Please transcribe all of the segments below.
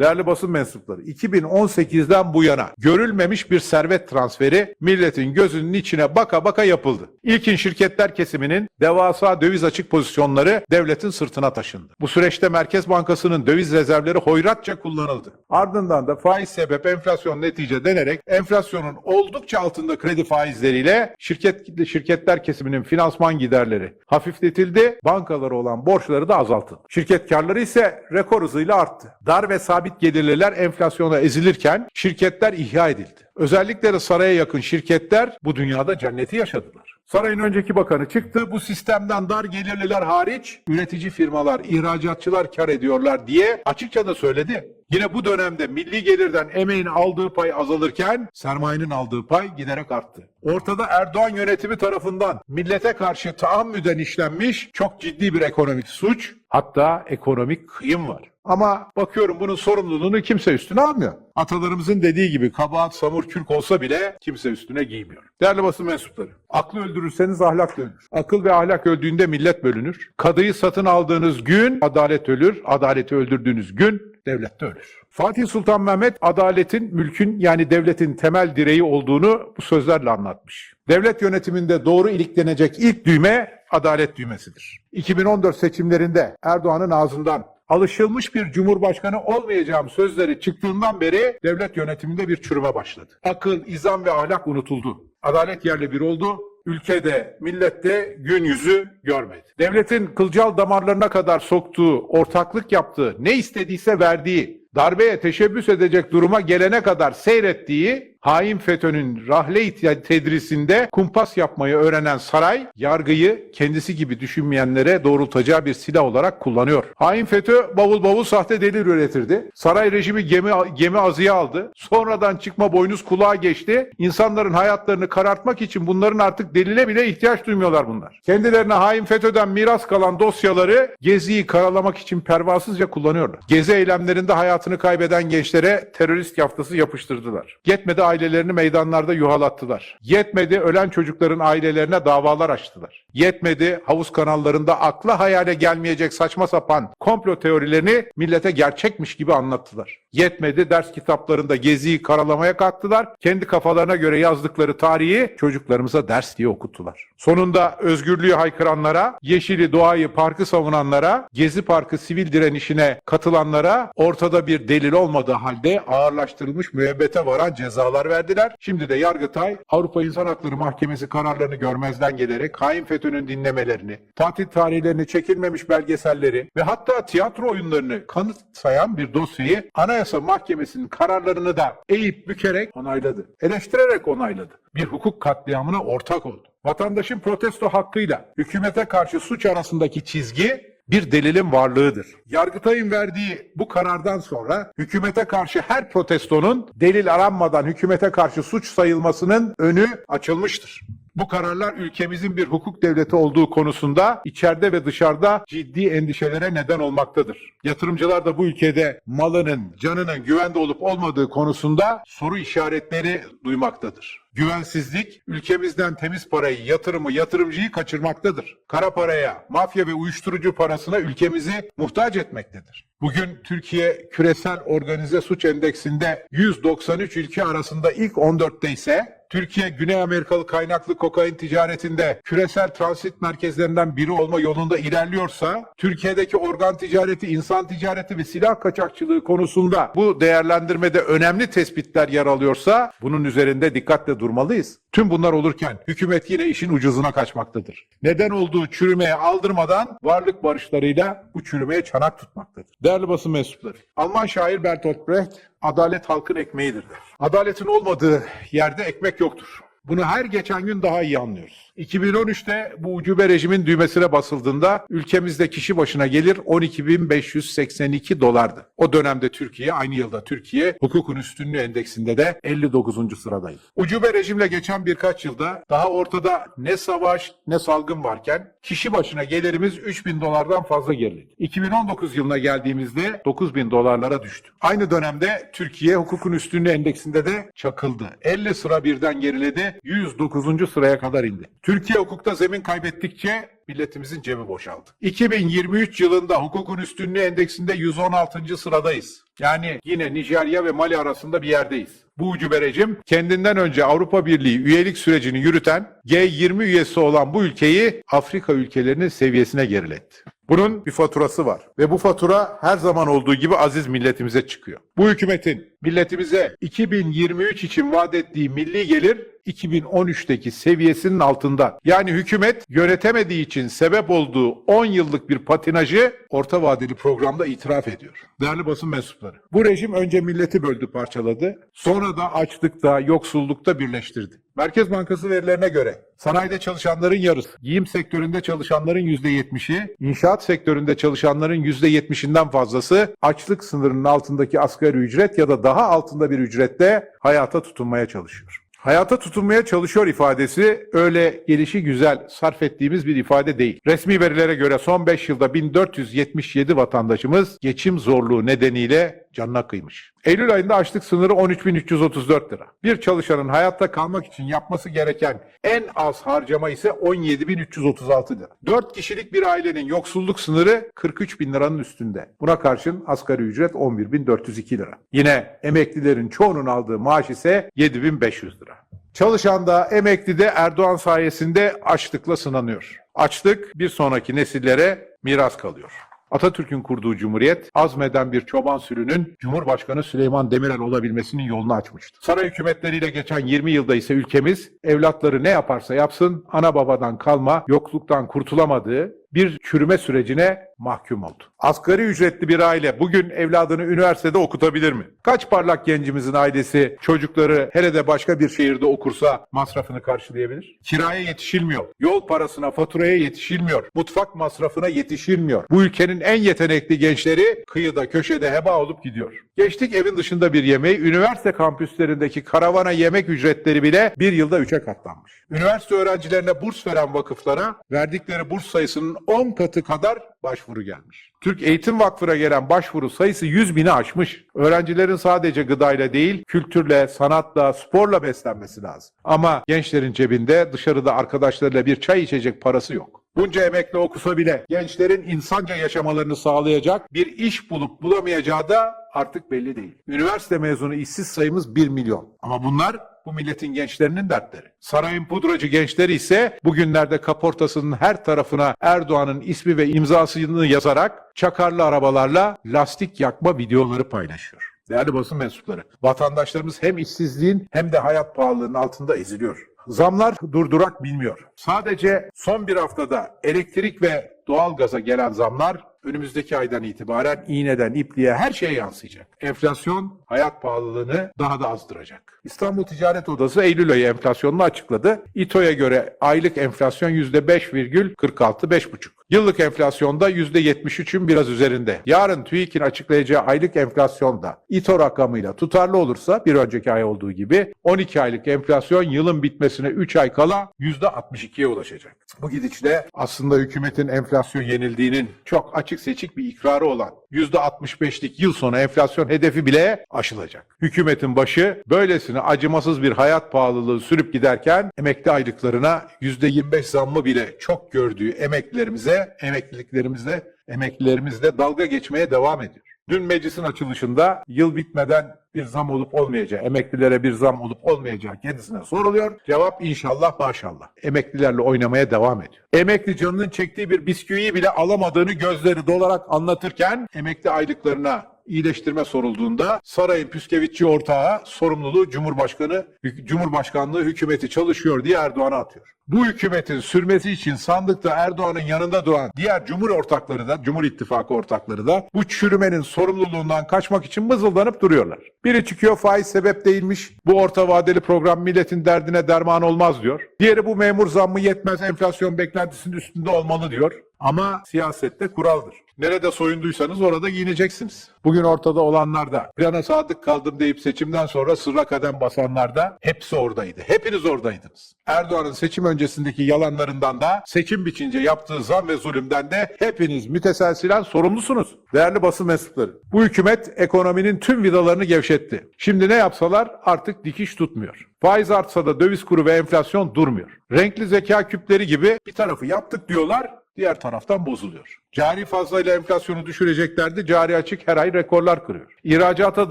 Değerli basın mensupları, 2018'den bu yana görülmemiş bir servet transferi milletin gözünün içine baka baka yapıldı. İlkin şirketler kesiminin devasa döviz açık pozisyonları devletin sırtına taşındı. Bu süreçte Merkez Bankası'nın döviz rezervleri hoyratça kullanıldı. Ardından da faiz sebep enflasyon netice denerek enflasyonun oldukça altında kredi faizleriyle şirket şirketler kesiminin finansman giderleri hafifletildi, bankalara olan borçları da azaltıldı. Şirket karları ise rekor hızıyla arttı. Dar ve sabit gelirliler enflasyona ezilirken şirketler ihya edildi. Özellikle de saraya yakın şirketler bu dünyada cenneti yaşadılar. Sarayın önceki bakanı çıktı. Bu sistemden dar gelirliler hariç üretici firmalar, ihracatçılar kar ediyorlar diye açıkça da söyledi. Yine bu dönemde milli gelirden emeğin aldığı pay azalırken sermayenin aldığı pay giderek arttı. Ortada Erdoğan yönetimi tarafından millete karşı taammüden işlenmiş çok ciddi bir ekonomik suç, hatta ekonomik kıyım var. Ama bakıyorum bunun sorumluluğunu kimse üstüne almıyor. Atalarımızın dediği gibi kabahat samur kürk olsa bile kimse üstüne giymiyor. Değerli basın mensupları, aklı öldürürseniz ahlak da ölür. Akıl ve ahlak öldüğünde millet bölünür. Kadıyı satın aldığınız gün adalet ölür, adaleti öldürdüğünüz gün devlet de ölür. Fatih Sultan Mehmet adaletin, mülkün yani devletin temel direği olduğunu bu sözlerle anlatmış. Devlet yönetiminde doğru iliklenecek ilk düğme adalet düğmesidir. 2014 seçimlerinde Erdoğan'ın ağzından alışılmış bir cumhurbaşkanı olmayacağım sözleri çıktığından beri devlet yönetiminde bir çürüme başladı. Akıl, izan ve ahlak unutuldu. Adalet yerle bir oldu. Ülkede, millette gün yüzü görmedi. Devletin kılcal damarlarına kadar soktuğu, ortaklık yaptığı, ne istediyse verdiği, darbeye teşebbüs edecek duruma gelene kadar seyrettiği hain FETÖ'nün rahle tedrisinde kumpas yapmayı öğrenen saray yargıyı kendisi gibi düşünmeyenlere doğrultacağı bir silah olarak kullanıyor. Hain FETÖ bavul bavul sahte delil üretirdi. Saray rejimi gemi gemi azıya aldı. Sonradan çıkma boynuz kulağa geçti. İnsanların hayatlarını karartmak için bunların artık delile bile ihtiyaç duymuyorlar bunlar. Kendilerine hain FETÖ'den miras kalan dosyaları geziyi karalamak için pervasızca kullanıyorlar. Gezi eylemlerinde hayatını kaybeden gençlere terörist yaftası yapıştırdılar. Yetmedi ailelerini meydanlarda yuhalattılar. Yetmedi ölen çocukların ailelerine davalar açtılar. Yetmedi havuz kanallarında akla hayale gelmeyecek saçma sapan komplo teorilerini millete gerçekmiş gibi anlattılar. Yetmedi ders kitaplarında geziyi karalamaya kalktılar. Kendi kafalarına göre yazdıkları tarihi çocuklarımıza ders diye okuttular. Sonunda özgürlüğü haykıranlara, yeşili, doğayı, parkı savunanlara, Gezi Parkı sivil direnişine katılanlara ortada bir delil olmadığı halde ağırlaştırılmış müebbete varan cezalar verdiler. Şimdi de Yargıtay Avrupa İnsan Hakları Mahkemesi kararlarını görmezden gelerek hain FETÖ'nün dinlemelerini, tatil tarihlerini çekilmemiş belgeselleri ve hatta tiyatro oyunlarını kanıt sayan bir dosyayı Anayasa Mahkemesi'nin kararlarını da eğip bükerek onayladı. Eleştirerek onayladı. Bir hukuk katliamına ortak oldu. Vatandaşın protesto hakkıyla hükümete karşı suç arasındaki çizgi bir delilin varlığıdır. Yargıtay'ın verdiği bu karardan sonra hükümete karşı her protestonun delil aranmadan hükümete karşı suç sayılmasının önü açılmıştır. Bu kararlar ülkemizin bir hukuk devleti olduğu konusunda içeride ve dışarıda ciddi endişelere neden olmaktadır. Yatırımcılar da bu ülkede malının, canının güvende olup olmadığı konusunda soru işaretleri duymaktadır. Güvensizlik ülkemizden temiz parayı, yatırımı, yatırımcıyı kaçırmaktadır. Kara paraya, mafya ve uyuşturucu parasına ülkemizi muhtaç etmektedir. Bugün Türkiye küresel organize suç endeksinde 193 ülke arasında ilk 14'te ise Türkiye Güney Amerikalı kaynaklı kokain ticaretinde küresel transit merkezlerinden biri olma yolunda ilerliyorsa, Türkiye'deki organ ticareti, insan ticareti ve silah kaçakçılığı konusunda bu değerlendirmede önemli tespitler yer alıyorsa bunun üzerinde dikkatle durmalıyız. Tüm bunlar olurken hükümet yine işin ucuzuna kaçmaktadır. Neden olduğu çürümeye aldırmadan varlık barışlarıyla bu çürümeye çanak tutmaktadır. Değerli basın mensupları, Alman şair Bertolt Brecht, adalet halkın ekmeğidir der. Adaletin olmadığı yerde ekmek yoktur. Bunu her geçen gün daha iyi anlıyoruz. 2013'te bu ucube rejimin düğmesine basıldığında ülkemizde kişi başına gelir 12.582 dolardı. O dönemde Türkiye, aynı yılda Türkiye hukukun üstünlüğü endeksinde de 59. sıradaydı. Ucube rejimle geçen birkaç yılda daha ortada ne savaş ne salgın varken kişi başına gelirimiz 3000 dolardan fazla geriledi. 2019 yılına geldiğimizde 9000 dolarlara düştü. Aynı dönemde Türkiye hukukun üstünlüğü endeksinde de çakıldı. 50 sıra birden geriledi, 109. sıraya kadar indi. Türkiye hukukta zemin kaybettikçe milletimizin cebi boşaldı. 2023 yılında hukukun üstünlüğü endeksinde 116. sıradayız. Yani yine Nijerya ve Mali arasında bir yerdeyiz. Bu ucube rejim kendinden önce Avrupa Birliği üyelik sürecini yürüten G20 üyesi olan bu ülkeyi Afrika ülkelerinin seviyesine geriletti. Bunun bir faturası var ve bu fatura her zaman olduğu gibi aziz milletimize çıkıyor. Bu hükümetin milletimize 2023 için vaat ettiği milli gelir 2013'teki seviyesinin altında. Yani hükümet yönetemediği için sebep olduğu 10 yıllık bir patinajı orta vadeli programda itiraf ediyor. Değerli basın mensupları. Bu rejim önce milleti böldü parçaladı. Sonra da açlıkta, yoksullukta birleştirdi. Merkez Bankası verilerine göre sanayide çalışanların yarısı, giyim sektöründe çalışanların %70'i, inşaat sektöründe çalışanların %70'inden fazlası açlık sınırının altındaki asgari ücret ya da daha altında bir ücretle hayata tutunmaya çalışıyor. Hayata tutunmaya çalışıyor ifadesi öyle gelişi güzel sarf ettiğimiz bir ifade değil. Resmi verilere göre son 5 yılda 1477 vatandaşımız geçim zorluğu nedeniyle canına kıymış. Eylül ayında açlık sınırı 13.334 lira. Bir çalışanın hayatta kalmak için yapması gereken en az harcama ise 17.336 lira. 4 kişilik bir ailenin yoksulluk sınırı 43 bin liranın üstünde. Buna karşın asgari ücret 11.402 lira. Yine emeklilerin çoğunun aldığı maaş ise 7.500 lira. Çalışan da emekli de Erdoğan sayesinde açlıkla sınanıyor. Açlık bir sonraki nesillere miras kalıyor. Atatürk'ün kurduğu cumhuriyet azmeden bir çoban sürünün Cumhurbaşkanı Süleyman Demirel olabilmesinin yolunu açmıştı. Saray hükümetleriyle geçen 20 yılda ise ülkemiz evlatları ne yaparsa yapsın ana babadan kalma yokluktan kurtulamadığı bir çürüme sürecine mahkum oldu. Asgari ücretli bir aile bugün evladını üniversitede okutabilir mi? Kaç parlak gencimizin ailesi çocukları hele de başka bir şehirde okursa masrafını karşılayabilir? Kiraya yetişilmiyor. Yol parasına, faturaya yetişilmiyor. Mutfak masrafına yetişilmiyor. Bu ülkenin en yetenekli gençleri kıyıda, köşede heba olup gidiyor. Geçtik evin dışında bir yemeği, üniversite kampüslerindeki karavana yemek ücretleri bile bir yılda üçe katlanmış. Üniversite öğrencilerine burs veren vakıflara verdikleri burs sayısının 10 katı kadar başvuru gelmiş. Türk Eğitim Vakfı'na gelen başvuru sayısı 100 bini aşmış. Öğrencilerin sadece gıdayla değil, kültürle, sanatla, sporla beslenmesi lazım. Ama gençlerin cebinde dışarıda arkadaşlarıyla bir çay içecek parası yok. Bunca emekli okusa bile gençlerin insanca yaşamalarını sağlayacak bir iş bulup bulamayacağı da artık belli değil. Üniversite mezunu işsiz sayımız 1 milyon. Ama bunlar bu milletin gençlerinin dertleri. Sarayın pudracı gençleri ise bugünlerde kaportasının her tarafına Erdoğan'ın ismi ve imzasını yazarak çakarlı arabalarla lastik yakma videoları paylaşıyor. Değerli basın mensupları, vatandaşlarımız hem işsizliğin hem de hayat pahalılığının altında eziliyor. Zamlar durdurak bilmiyor. Sadece son bir haftada elektrik ve doğalgaza gelen zamlar önümüzdeki aydan itibaren iğneden ipliğe her şeye yansıyacak. Enflasyon hayat pahalılığını daha da azdıracak. İstanbul Ticaret Odası Eylül ayı enflasyonunu açıkladı. İTO'ya göre aylık enflasyon %5,46, 5,5. Yıllık enflasyonda %73'ün biraz üzerinde. Yarın TÜİK'in açıklayacağı aylık enflasyonda İTO rakamıyla tutarlı olursa bir önceki ay olduğu gibi 12 aylık enflasyon yılın bitmesine 3 ay kala %62'ye ulaşacak. Bu gidişle aslında hükümetin enflasyon yenildiğinin çok açık seçik bir ikrarı olan %65'lik yıl sonu enflasyon hedefi bile aşılacak. Hükümetin başı böylesine acımasız bir hayat pahalılığı sürüp giderken emekli aylıklarına %25 zammı bile çok gördüğü emeklilerimize, emekliliklerimizle, emeklilerimizle dalga geçmeye devam ediyor. Dün meclisin açılışında yıl bitmeden bir zam olup olmayacağı, emeklilere bir zam olup olmayacağı kendisine soruluyor. Cevap inşallah maşallah. Emeklilerle oynamaya devam ediyor. Emekli canının çektiği bir bisküviyi bile alamadığını gözleri dolarak anlatırken emekli aylıklarına iyileştirme sorulduğunda sarayın püskevitçi ortağı sorumluluğu Cumhurbaşkanı, Cumhurbaşkanlığı hükümeti çalışıyor diye Erdoğan'a atıyor. Bu hükümetin sürmesi için sandıkta Erdoğan'ın yanında duran diğer Cumhur ortakları da, Cumhur İttifakı ortakları da bu çürümenin sorumluluğundan kaçmak için mızıldanıp duruyorlar. Biri çıkıyor faiz sebep değilmiş. Bu orta vadeli program milletin derdine derman olmaz diyor. Diğeri bu memur zammı yetmez enflasyon beklentisinin üstünde olmalı diyor. Ama siyasette kuraldır. Nerede soyunduysanız orada giyineceksiniz. Bugün ortada olanlar da plana sadık kaldım deyip seçimden sonra sırra kadem basanlar da hepsi oradaydı. Hepiniz oradaydınız. Erdoğan'ın seçim öncesindeki yalanlarından da seçim biçince yaptığı zam ve zulümden de hepiniz müteselsilen sorumlusunuz. Değerli basın mensupları. Bu hükümet ekonominin tüm vidalarını gevşetti. Şimdi ne yapsalar artık dikiş tutmuyor. Faiz artsa da döviz kuru ve enflasyon durmuyor. Renkli zeka küpleri gibi bir tarafı yaptık diyorlar, diğer taraftan bozuluyor. Cari fazlayla enflasyonu düşüreceklerdi, cari açık her ay rekorlar kırıyor. İhracata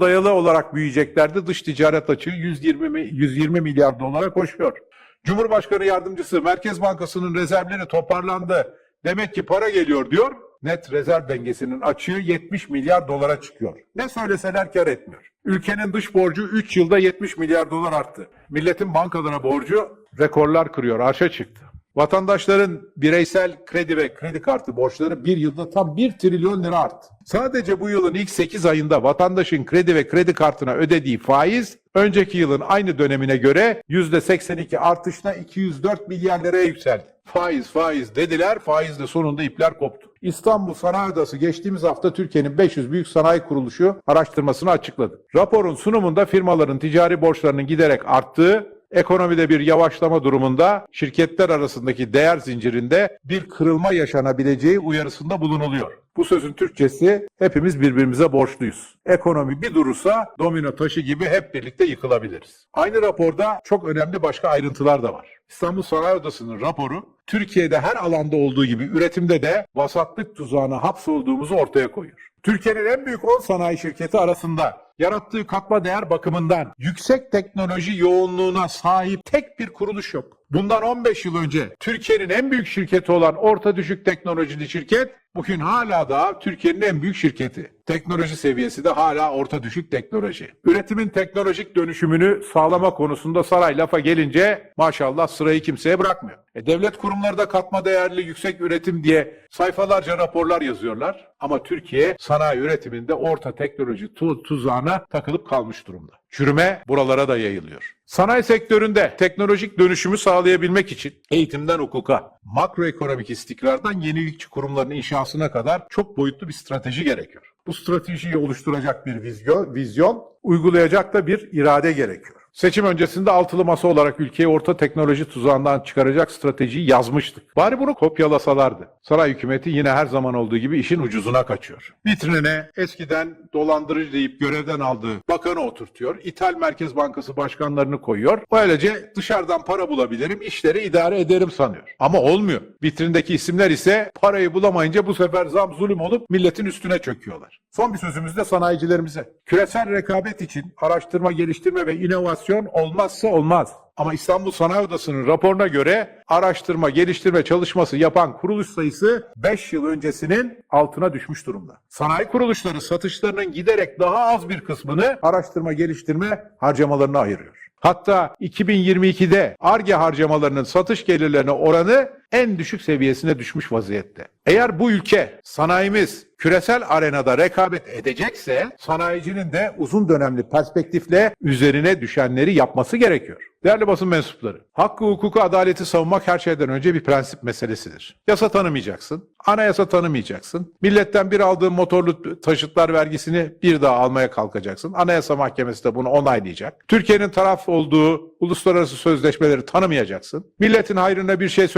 dayalı olarak büyüyeceklerdi, dış ticaret açığı 120, mi- 120 milyar dolara koşuyor. Cumhurbaşkanı yardımcısı Merkez Bankası'nın rezervleri toparlandı. Demek ki para geliyor diyor. Net rezerv dengesinin açığı 70 milyar dolara çıkıyor. Ne söyleseler kar etmiyor. Ülkenin dış borcu 3 yılda 70 milyar dolar arttı. Milletin bankalara borcu rekorlar kırıyor, arşa çıktı. Vatandaşların bireysel kredi ve kredi kartı borçları bir yılda tam 1 trilyon lira arttı. Sadece bu yılın ilk 8 ayında vatandaşın kredi ve kredi kartına ödediği faiz önceki yılın aynı dönemine göre %82 artışla 204 milyar liraya yükseldi. Faiz faiz dediler, faizle sonunda ipler koptu. İstanbul Sanayi Odası geçtiğimiz hafta Türkiye'nin 500 büyük sanayi kuruluşu araştırmasını açıkladı. Raporun sunumunda firmaların ticari borçlarının giderek arttığı, ekonomide bir yavaşlama durumunda şirketler arasındaki değer zincirinde bir kırılma yaşanabileceği uyarısında bulunuluyor. Bu sözün Türkçesi hepimiz birbirimize borçluyuz. Ekonomi bir durursa domino taşı gibi hep birlikte yıkılabiliriz. Aynı raporda çok önemli başka ayrıntılar da var. İstanbul Sanayi Odası'nın raporu Türkiye'de her alanda olduğu gibi üretimde de vasatlık tuzağına hapsolduğumuzu ortaya koyuyor. Türkiye'nin en büyük 10 sanayi şirketi arasında yarattığı katma değer bakımından yüksek teknoloji yoğunluğuna sahip tek bir kuruluş yok. Bundan 15 yıl önce Türkiye'nin en büyük şirketi olan orta düşük teknolojili şirket bugün hala da Türkiye'nin en büyük şirketi. Teknoloji seviyesi de hala orta düşük teknoloji. Üretimin teknolojik dönüşümünü sağlama konusunda saray lafa gelince maşallah sırayı kimseye bırakmıyor. E, devlet kurumları da katma değerli yüksek üretim diye sayfalarca raporlar yazıyorlar. Ama Türkiye sanayi üretiminde orta teknoloji tu- tuzağına takılıp kalmış durumda. Çürüme buralara da yayılıyor. Sanayi sektöründe teknolojik dönüşümü sağlayabilmek için eğitimden hukuka, makroekonomik istikrardan yenilikçi kurumların inşasına kadar çok boyutlu bir strateji gerekiyor. Bu stratejiyi oluşturacak bir vizyon, vizyon uygulayacak da bir irade gerekiyor. Seçim öncesinde altılı masa olarak ülkeyi orta teknoloji tuzağından çıkaracak stratejiyi yazmıştık. Bari bunu kopyalasalardı. Saray hükümeti yine her zaman olduğu gibi işin ucuzuna kaçıyor. Vitrinine eskiden dolandırıcı deyip görevden aldığı bakanı oturtuyor. İthal Merkez Bankası başkanlarını koyuyor. Böylece dışarıdan para bulabilirim, işleri idare ederim sanıyor. Ama olmuyor. Vitrindeki isimler ise parayı bulamayınca bu sefer zam zulüm olup milletin üstüne çöküyorlar. Son bir sözümüz de sanayicilerimize. Küresel rekabet için araştırma, geliştirme ve inovasyon olmazsa olmaz. Ama İstanbul Sanayi Odası'nın raporuna göre araştırma, geliştirme çalışması yapan kuruluş sayısı 5 yıl öncesinin altına düşmüş durumda. Sanayi kuruluşları satışlarının giderek daha az bir kısmını araştırma, geliştirme harcamalarına ayırıyor. Hatta 2022'de ARGE harcamalarının satış gelirlerine oranı en düşük seviyesine düşmüş vaziyette. Eğer bu ülke, sanayimiz küresel arenada rekabet edecekse sanayicinin de uzun dönemli perspektifle üzerine düşenleri yapması gerekiyor. Değerli basın mensupları, hakkı, hukuku, adaleti savunmak her şeyden önce bir prensip meselesidir. Yasa tanımayacaksın, anayasa tanımayacaksın, milletten bir aldığın motorlu taşıtlar vergisini bir daha almaya kalkacaksın. Anayasa Mahkemesi de bunu onaylayacak. Türkiye'nin taraf olduğu uluslararası sözleşmeleri tanımayacaksın. Milletin hayrına bir şey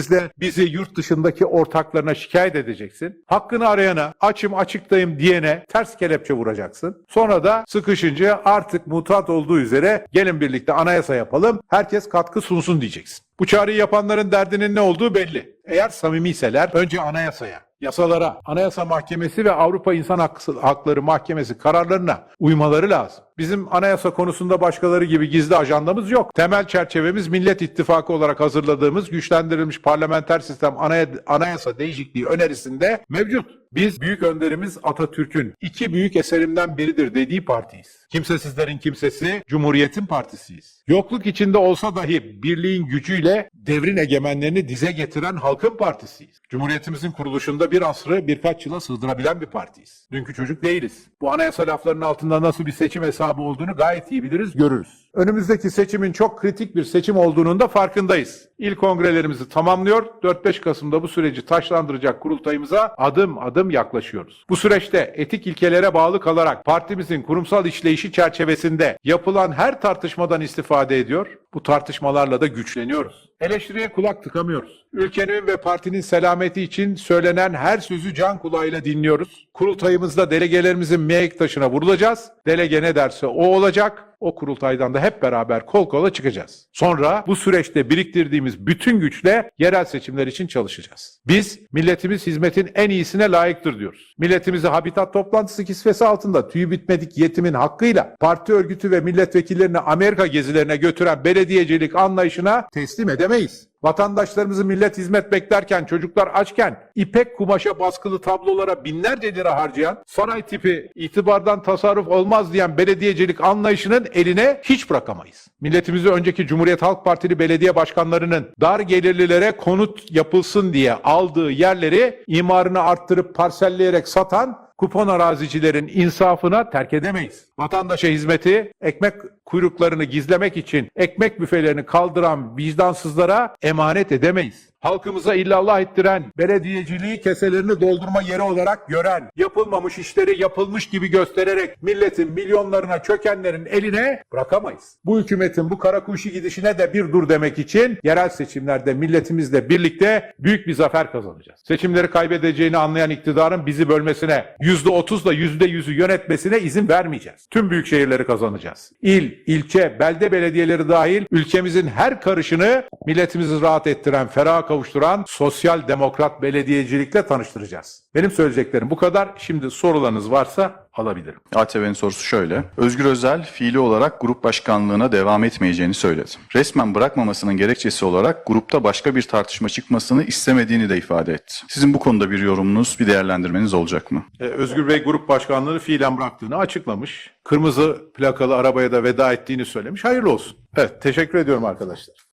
söylediğimizde bizi yurt dışındaki ortaklarına şikayet edeceksin. Hakkını arayana, açım açıktayım diyene ters kelepçe vuracaksın. Sonra da sıkışınca artık mutat olduğu üzere gelin birlikte anayasa yapalım, herkes katkı sunsun diyeceksin. Bu çağrıyı yapanların derdinin ne olduğu belli. Eğer samimiyseler önce anayasaya, yasalara, Anayasa Mahkemesi ve Avrupa İnsan Hakları Mahkemesi kararlarına uymaları lazım. Bizim anayasa konusunda başkaları gibi gizli ajandamız yok. Temel çerçevemiz Millet İttifakı olarak hazırladığımız güçlendirilmiş parlamenter sistem anaya- anayasa değişikliği önerisinde mevcut. Biz büyük önderimiz Atatürk'ün iki büyük eserimden biridir dediği partiyiz. Kimsesizlerin kimsesi Cumhuriyet'in partisiyiz. Yokluk içinde olsa dahi birliğin gücüyle devrin egemenlerini dize getiren halkın partisiyiz. Cumhuriyetimizin kuruluşunda bir asrı birkaç yıla sığdırabilen bir partiyiz. Dünkü çocuk değiliz. Bu anayasa laflarının altında nasıl bir seçim hesabı olduğunu gayet iyi biliriz, görürüz. Önümüzdeki seçimin çok kritik bir seçim olduğunun da farkındayız. İl kongrelerimizi tamamlıyor, 4-5 Kasım'da bu süreci taşlandıracak kurultayımıza adım adım yaklaşıyoruz. Bu süreçte etik ilkelere bağlı kalarak partimizin kurumsal işleyişi çerçevesinde yapılan her tartışmadan istifade ediyor. Bu tartışmalarla da güçleniyoruz. Eleştiriye kulak tıkamıyoruz. Ülkenin ve partinin selameti için söylenen her sözü can kulağıyla dinliyoruz. Kurultayımızda delegelerimizin mihenk taşına vurulacağız. Delege ne derse o olacak. O kurultaydan da hep beraber kol kola çıkacağız. Sonra bu süreçte biriktirdiğimiz bütün güçle yerel seçimler için çalışacağız. Biz milletimiz hizmetin en iyisine layıktır diyoruz. Milletimizi habitat toplantısı kisvesi altında tüyü bitmedik yetimin hakkıyla parti örgütü ve milletvekillerini Amerika gezilerine götüren belediyecilik anlayışına teslim edemeyiz. Vatandaşlarımızı millet hizmet beklerken, çocuklar açken, ipek kumaşa baskılı tablolara binlerce lira harcayan, saray tipi itibardan tasarruf olmaz diyen belediyecilik anlayışının eline hiç bırakamayız. Milletimizi önceki Cumhuriyet Halk Partili belediye başkanlarının dar gelirlilere konut yapılsın diye aldığı yerleri imarını arttırıp parselleyerek satan kupon arazicilerin insafına terk edemeyiz. Vatandaşa hizmeti, ekmek kuyruklarını gizlemek için ekmek büfelerini kaldıran vicdansızlara emanet edemeyiz. Halkımıza illallah ettiren, belediyeciliği keselerini doldurma yeri olarak gören, yapılmamış işleri yapılmış gibi göstererek milletin milyonlarına çökenlerin eline bırakamayız. Bu hükümetin bu kara kuşu gidişine de bir dur demek için yerel seçimlerde milletimizle birlikte büyük bir zafer kazanacağız. Seçimleri kaybedeceğini anlayan iktidarın bizi bölmesine, %30'la %100'ü yönetmesine izin vermeyeceğiz. Tüm büyük şehirleri kazanacağız. İl, ilçe, belde belediyeleri dahil ülkemizin her karışını milletimizi rahat ettiren, ferah kavuşturan sosyal demokrat belediyecilikle tanıştıracağız. Benim söyleyeceklerim bu kadar. Şimdi sorularınız varsa alabilirim. ATV'nin sorusu şöyle. Özgür Özel fiili olarak grup başkanlığına devam etmeyeceğini söyledi. Resmen bırakmamasının gerekçesi olarak grupta başka bir tartışma çıkmasını istemediğini de ifade etti. Sizin bu konuda bir yorumunuz, bir değerlendirmeniz olacak mı? Ee, Özgür Bey grup başkanlığını fiilen bıraktığını açıklamış. Kırmızı plakalı arabaya da veda ettiğini söylemiş. Hayırlı olsun. Evet teşekkür ediyorum arkadaşlar.